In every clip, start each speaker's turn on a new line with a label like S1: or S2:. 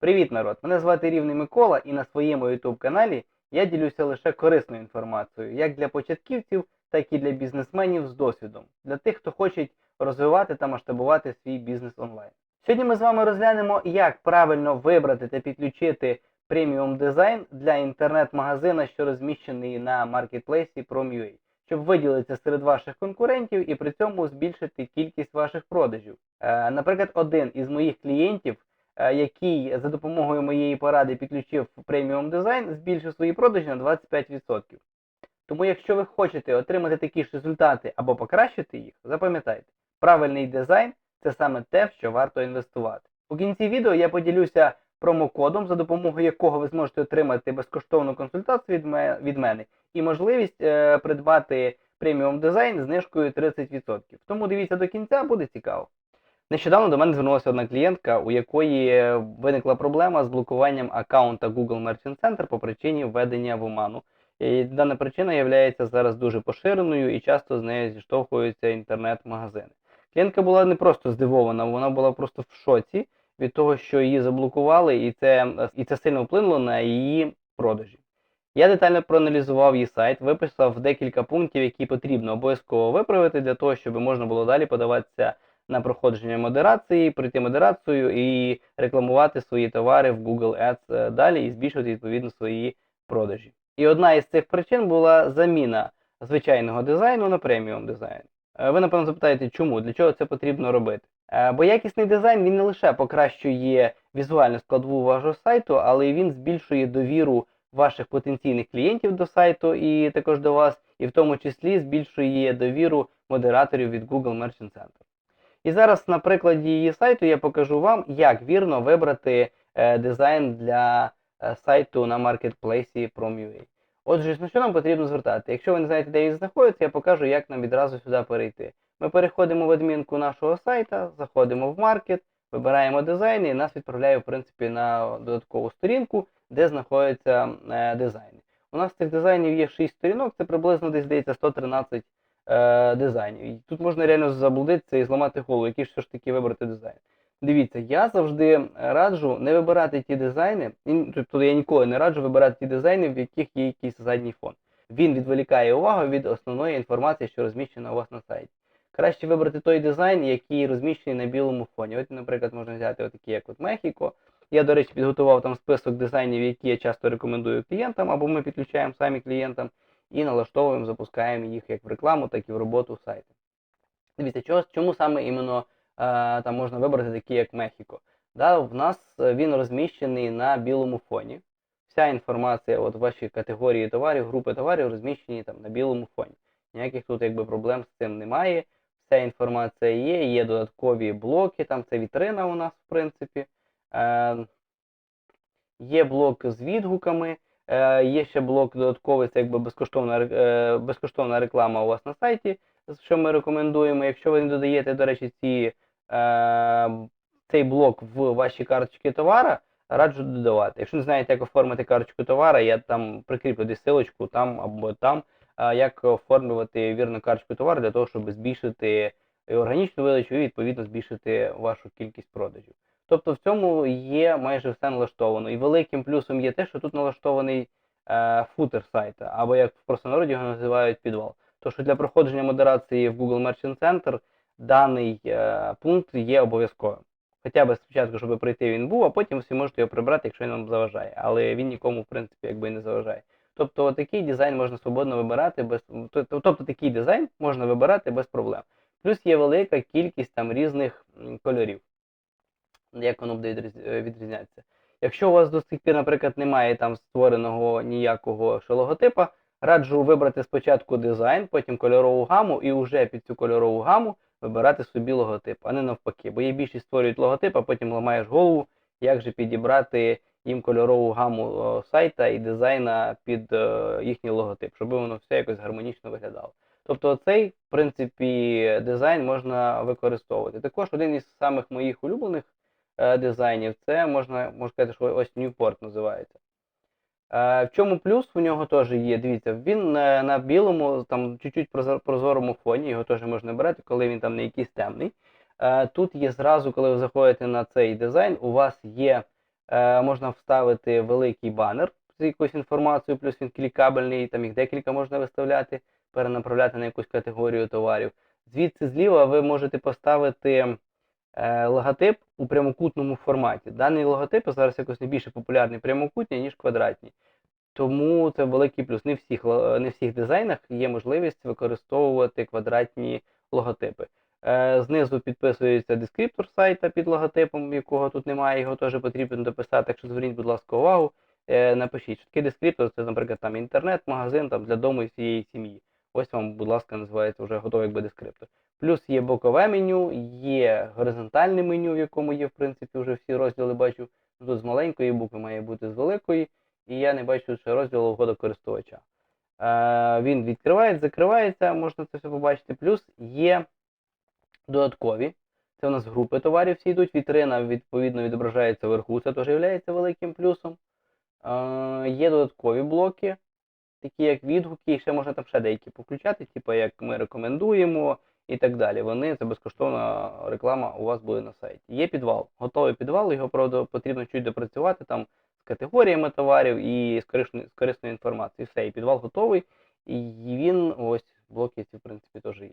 S1: Привіт, народ! Мене звати Рівний Микола, і на своєму YouTube каналі я ділюся лише корисною інформацією, як для початківців, так і для бізнесменів з досвідом, для тих, хто хоче розвивати та масштабувати свій бізнес онлайн. Сьогодні ми з вами розглянемо, як правильно вибрати та підключити преміум дизайн для інтернет-магазина, що розміщений на маркетплейсі Prom.ua, щоб виділитися серед ваших конкурентів і при цьому збільшити кількість ваших продажів. Е, наприклад, один із моїх клієнтів який за допомогою моєї поради підключив преміум дизайн, збільшив свої продажі на 25%. Тому, якщо ви хочете отримати такі ж результати або покращити їх, запам'ятайте, правильний дизайн це саме те, в що варто інвестувати. У кінці відео я поділюся промокодом, за допомогою якого ви зможете отримати безкоштовну консультацію від мене і можливість е, придбати преміум дизайн знижкою 30%. Тому дивіться до кінця, буде цікаво. Нещодавно до мене звернулася одна клієнтка, у якої виникла проблема з блокуванням аккаунта Google Merchant Center по причині введення в оману. І дана причина є зараз дуже поширеною і часто з нею зіштовхуються інтернет-магазини. Клієнтка була не просто здивована, вона була просто в шоці від того, що її заблокували, і це, і це сильно вплинуло на її продажі. Я детально проаналізував її сайт, виписав декілька пунктів, які потрібно обов'язково виправити для того, щоб можна було далі подаватися на проходження модерації, пройти модерацію і рекламувати свої товари в Google Ads е, далі і збільшувати відповідно свої продажі. І одна із цих причин була заміна звичайного дизайну на преміум дизайн. Е, Ви напевно запитаєте, чому, для чого це потрібно робити? Е, Бо якісний дизайн він не лише покращує візуальну складову вашого сайту, але й він збільшує довіру ваших потенційних клієнтів до сайту і також до вас, і в тому числі збільшує довіру модераторів від Google Merchant Center. І зараз на прикладі її сайту я покажу вам, як вірно вибрати е, дизайн для е, сайту на маркетплейсі Prom.ua. Отже, на що нам потрібно звертати? Якщо ви не знаєте, де він знаходиться, я покажу, як нам відразу сюди перейти. Ми переходимо в адмінку нашого сайта, заходимо в маркет, вибираємо дизайни і нас відправляє в принципі на додаткову сторінку, де знаходяться е, дизайни. У нас цих дизайнів є 6 сторінок, це приблизно десь здається 113 е, дизайнів. І тут можна реально заблудитися і зламати голову, який ж все ж таки вибрати дизайн. Дивіться, я завжди раджу не вибирати ті дизайни, тобто я ніколи не раджу вибирати ті дизайни, в яких є якийсь задній фон. Він відволікає увагу від основної інформації, що розміщена у вас на сайті. Краще вибрати той дизайн, який розміщений на білому фоні. От, наприклад, можна взяти отакі, як от Мехіко. Я, до речі, підготував там список дизайнів, які я часто рекомендую клієнтам, або ми підключаємо самі клієнтам і налаштовуємо, запускаємо їх як в рекламу, так і в роботу сайту. Дивіться, чого, чому саме іменно е, там можна вибрати такі, як Мехіко. Да, в нас е, він розміщений на білому фоні. Вся інформація, от ваші категорії товарів, групи товарів розміщені там на білому фоні. Ніяких тут якби проблем з цим немає. Вся інформація є, є додаткові блоки, там це вітрина у нас, в принципі. Е, є блок з відгуками, е, є ще блок додатковий, це якби безкоштовна, е, безкоштовна реклама у вас на сайті, що ми рекомендуємо. Якщо ви не додаєте, до речі, ці, е, цей блок в ваші карточки товара, раджу додавати. Якщо не знаєте, як оформити карточку товара, я там прикріплю десь силочку там або там, е, як оформлювати вірну карточку товару для того, щоб збільшити органічну видачу і відповідно збільшити вашу кількість продажів. Тобто в цьому є майже все налаштовано. І великим плюсом є те, що тут налаштований е, футер сайта, або як в простонароді його називають підвал. Тож що для проходження модерації в Google Merchant Center даний е, пункт є обов'язковим. Хоча б спочатку, щоб пройти він був, а потім всі можете його прибрати, якщо він вам заважає. Але він нікому, в принципі, якби не заважає. Тобто такий дизайн можна свободно вибирати без тобто такий дизайн можна вибирати без проблем. Плюс є велика кількість там різних кольорів, як воно буде е, відрізнятися. Якщо у вас до сих пір, наприклад, немає там створеного ніякого логотипа, раджу вибрати спочатку дизайн, потім кольорову гаму, і вже під цю кольорову гаму вибирати собі логотип, а не навпаки. Бо є більшість створюють логотип, а потім ламаєш голову, як же підібрати їм кольорову гаму сайта і дизайна під е, їхній логотип, щоб воно все якось гармонічно виглядало. Тобто цей, в принципі, дизайн можна використовувати. Також один із самих моїх улюблених е, дизайнів це можна, можна сказати, що ось Newport називається. Е, в чому плюс у нього теж є? Дивіться, він е, на білому, там чуть-чуть прозорому фоні, його теж можна брати, коли він там не якийсь темний. Тут є зразу, коли ви заходите на цей дизайн, у вас є можна вставити великий банер з якоюсь інформацією, плюс він клікабельний, там їх декілька можна виставляти, перенаправляти на якусь категорію товарів. Звідси зліва ви можете поставити логотип у прямокутному форматі. Даний логотип зараз якось не більше популярний прямокутні, ніж квадратні. Тому це великий плюс. Не в всіх, не всіх дизайнах є можливість використовувати квадратні логотипи. Е, знизу підписується дескриптор сайта під логотипом, якого тут немає, його теж потрібно дописати. Так що зверніть, будь ласка, увагу. Е, напишіть, що таке дескриптор, це, наприклад, там інтернет, магазин там, для дому і всієї сім'ї. Ось вам, будь ласка, називається вже готовий якби дескриптор. Плюс є бокове меню, є горизонтальне меню, в якому є, в принципі, вже всі розділи бачу. Тут з маленької букви має бути з великої, і я не бачу ще розділу угода користувача. Е, він відкривається, закривається, можна це все побачити. Плюс є додаткові. Це у нас групи товарів всі йдуть. Вітрина відповідно відображається вверху, це теж є великим плюсом. Е, є додаткові блоки, такі як відгуки, і ще можна там ще деякі включати, типу як ми рекомендуємо і так далі. Вони це безкоштовна реклама у вас буде на сайті. Є підвал, готовий підвал, його правда потрібно чуть допрацювати там з категоріями товарів і з корисної, з корисною інформацією. Все, і підвал готовий, і він ось блоки ці в принципі теж є.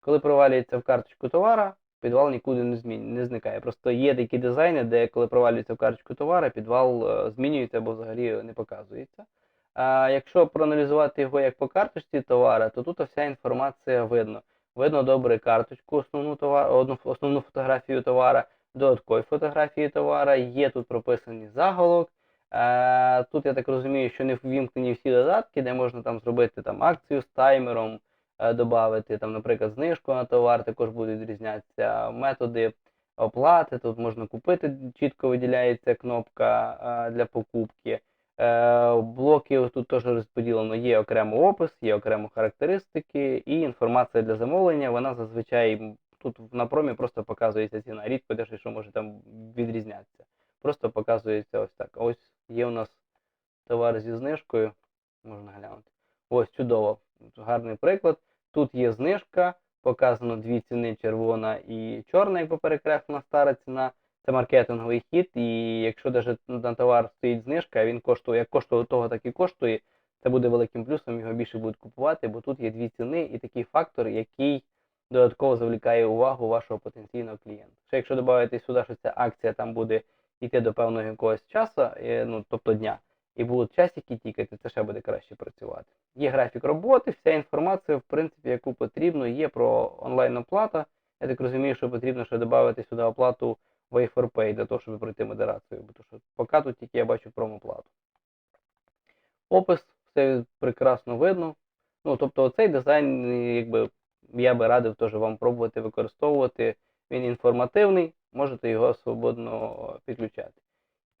S1: Коли провалюється в карточку товара, підвал нікуди не змін... не зникає. Просто є такі дизайни, де коли провалюється в карточку товара, підвал е, змінюється або взагалі не показується. А якщо проаналізувати його як по карточці товара, то тут вся інформація видно. Видно добре карточку, основну товар, основну фотографію товара, додаткові фотографії товара, є тут прописаний заголовок. Е, тут я так розумію, що не ввімкнені всі додатки, де можна там зробити там акцію з таймером, е, додати, там, наприклад, знижку на товар, також будуть відрізнятися методи оплати. Тут можна купити, чітко виділяється кнопка е, для покупки. Е, Блоки тут теж розподілено, є окремо опис, є окремо характеристики і інформація для замовлення. Вона зазвичай тут на промі просто показується ціна. Рідко де що може там відрізнятися. Просто показується ось так. Ось є у нас товар зі знижкою. Можна глянути. Ось чудово. Гарний приклад. Тут є знижка, показано дві ціни червона і чорна, якби перекреслена стара ціна. Це маркетинговий хід, і якщо навіть на товар стоїть знижка, він коштує, як коштує того, так і коштує, це буде великим плюсом, його більше будуть купувати, бо тут є дві ціни і такий фактор, який додатково завлікає увагу вашого потенційного клієнта. Ще якщо додати сюди, що ця акція там буде йти до певного якогось часу, е, ну тобто дня, і будуть часики тікати, це ще буде краще працювати. Є графік роботи, вся інформація, в принципі, яку потрібно, є про онлайн оплата. Я так розумію, що потрібно ще додати сюди оплату Way4Pay для того, щоб пройти модерацію. Бо що поки тут тільки я бачу промоплату. Опис, все прекрасно видно. Ну, тобто цей дизайн, якби я би радив теж вам пробувати використовувати. Він інформативний, можете його свободно підключати.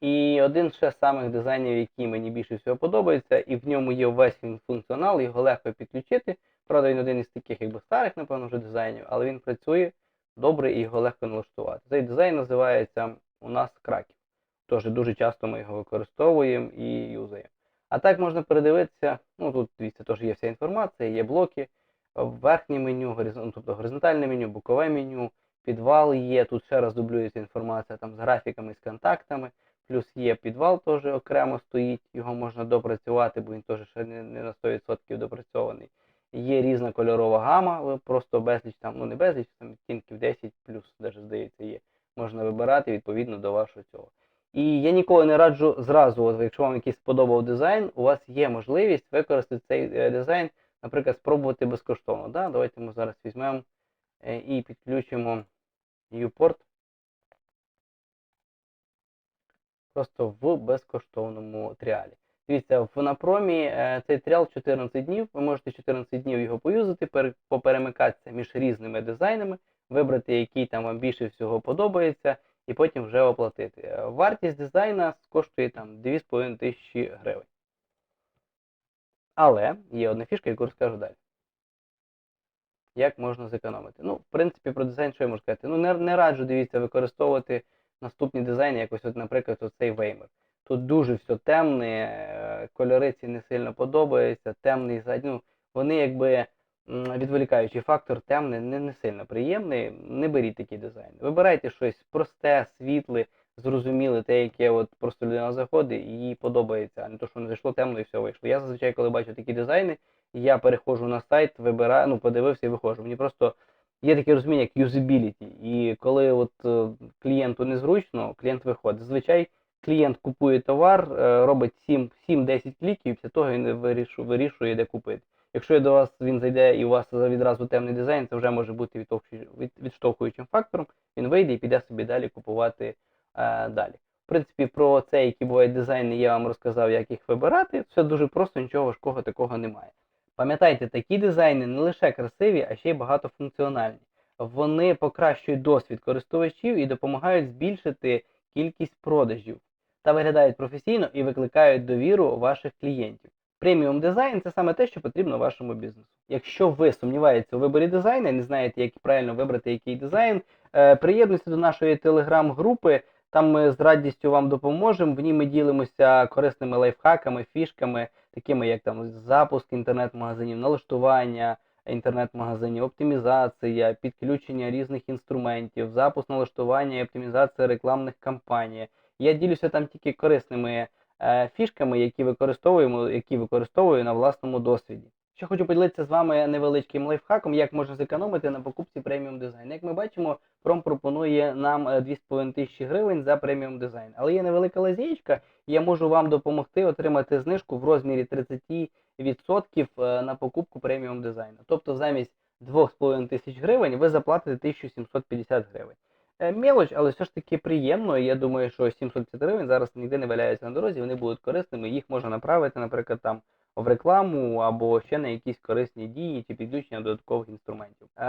S1: І один ще з самих дизайнів, який мені більше всього подобається, і в ньому є весь функціонал, його легко підключити. Правда, він один із таких якби старих, напевно, вже дизайнів, але він працює добре і його легко налаштувати. Цей дизайн називається у нас Краків. Тож дуже часто ми його використовуємо і юзаємо. А так можна передивитися, ну тут дивіться, теж є вся інформація, є блоки, верхнє меню, горизон- тобто горизонтальне меню, бокове меню, підвал є, тут ще раз дублюється інформація там з графіками, з контактами, плюс є підвал теж окремо стоїть, його можна допрацювати, бо він теж ще не на 100% допрацьований. Є різна кольорова гама, просто безліч там, ну не безліч, там відтінків 10 плюс, навіть здається, є. Можна вибирати відповідно до вашого цього. І я ніколи не раджу зразу, от, якщо вам якийсь сподобав дизайн, у вас є можливість використати цей е, дизайн, наприклад, спробувати безкоштовно. Да? Давайте ми зараз візьмемо е, і підключимо Uport просто в безкоштовному тріалі. Дивіться, в напромі е, цей тріал 14 днів. Ви можете 14 днів його поюзати, поперемикатися між різними дизайнами, вибрати, який там вам більше всього подобається, і потім вже оплатити. Е, Вартість дизайна коштує там 2,5 тисячі гривень. Але є одна фішка, яку розкажу далі. Як можна зекономити? Ну, в принципі, про дизайн, що я можу сказати? Ну, не, не раджу, дивіться, використовувати наступні дизайни, якось, от, наприклад, оцей Веймер. Тут дуже все темне, е, кольори ці не сильно подобаються, темний задній. Ну, вони якби відволікаючий фактор темний, не, не сильно приємний. Не беріть такі дизайни. Вибирайте щось просте, світле, зрозуміли те, яке от просто людина заходить і їй подобається, а не то, що не зайшло темно і все вийшло. Я зазвичай, коли бачу такі дизайни, я переходжу на сайт, вибираю, ну подивився і виходжу. Мені просто є таке розуміння, як юзабіліті. І коли от е, клієнту незручно, клієнт виходить. Зазвичай клієнт купує товар, е, робить 7 7-10 кліків, і після того він вирішує, де купити. Якщо до вас він зайде і у вас відразу темний дизайн, це вже може бути відштовхуючим фактором. Він вийде і піде собі далі купувати е, далі. В принципі, про це, які бувають дизайни, я вам розказав, як їх вибирати. Все дуже просто, нічого важкого такого немає. Пам'ятайте, такі дизайни не лише красиві, а ще й багатофункціональні. Вони покращують досвід користувачів і допомагають збільшити кількість продажів та виглядають професійно і викликають довіру ваших клієнтів. Преміум дизайн це саме те, що потрібно вашому бізнесу. Якщо ви сумніваєтеся у виборі дизайну, і не знаєте, як правильно вибрати який дизайн, е, приєднуйтесь до нашої телеграм-групи. Там ми з радістю вам допоможемо. В ній ми ділимося корисними лайфхаками, фішками, такими як там запуск інтернет-магазинів, налаштування інтернет-магазинів, оптимізація, підключення різних інструментів, запуск налаштування і оптимізація рекламних кампаній. Я ділюся там тільки корисними е, фішками, які використовуємо, які використовую на власному досвіді. Ще хочу поділитися з вами невеличким лайфхаком, як можна зекономити на покупці преміум дизайн. Як ми бачимо, Пром пропонує нам е, 2,5 тисячі гривень за преміум дизайн. Але є невелика лазєчка, я можу вам допомогти отримати знижку в розмірі 30% е, на покупку преміум дизайну. Тобто замість 2,5 тисяч гривень ви заплатите 1750 гривень. Е, Мелоч, але все ж таки приємно. Я думаю, що 750 гривень зараз ніде не валяються на дорозі, вони будуть корисними. Їх можна направити, наприклад, там в рекламу або ще на якісь корисні дії чи підключення додаткових інструментів. Е,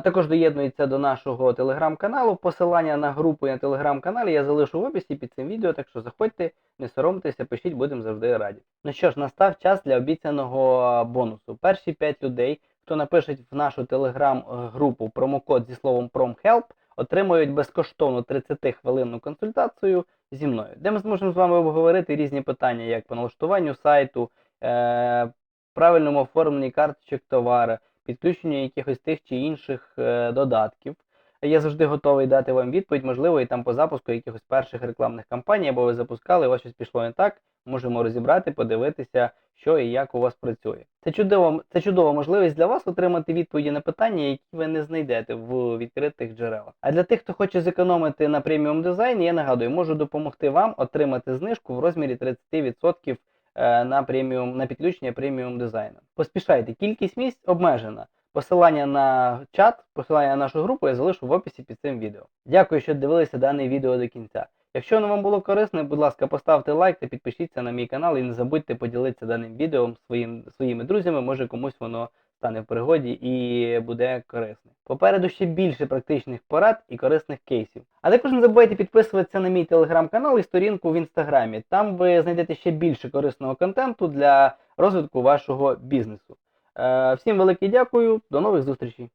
S1: також доєднується до нашого телеграм-каналу. Посилання на групу і на телеграм-каналі я залишу в описі під цим відео, так що заходьте, не соромтеся, пишіть, будемо завжди раді. Ну що ж, настав час для обіцяного бонусу. Перші 5 людей, хто напишуть в нашу телеграм-групу промокод зі словом PROMHELP, отримують безкоштовну 30-хвилинну консультацію зі мною, де ми зможемо з вами обговорити різні питання, як по налаштуванню сайту, е, правильному оформленні карточок товара, підключенню якихось тих чи інших е, додатків. Я завжди готовий дати вам відповідь, можливо, і там по запуску якихось перших рекламних кампаній, або ви запускали, у вас щось пішло не так. Можемо розібрати, подивитися, що і як у вас працює. Це чудова, це чудова можливість для вас отримати відповіді на питання, які ви не знайдете в відкритих джерелах. А для тих, хто хоче зекономити на преміум дизайні, я нагадую, можу допомогти вам отримати знижку в розмірі 30% е, на преміум на підключення преміум дизайну. Поспішайте, кількість місць обмежена. Посилання на чат, посилання на нашу групу я залишу в описі під цим відео. Дякую, що дивилися дане відео до кінця. Якщо воно вам було корисне, будь ласка, поставте лайк та підпишіться на мій канал і не забудьте поділитися даним відео своїм, своїми друзями, може комусь воно стане в пригоді і буде корисне. Попереду ще більше практичних порад і корисних кейсів. А також не забувайте підписуватися на мій телеграм-канал і сторінку в інстаграмі. Там ви знайдете ще більше корисного контенту для розвитку вашого бізнесу. Е, Всім велике дякую, до нових зустрічей!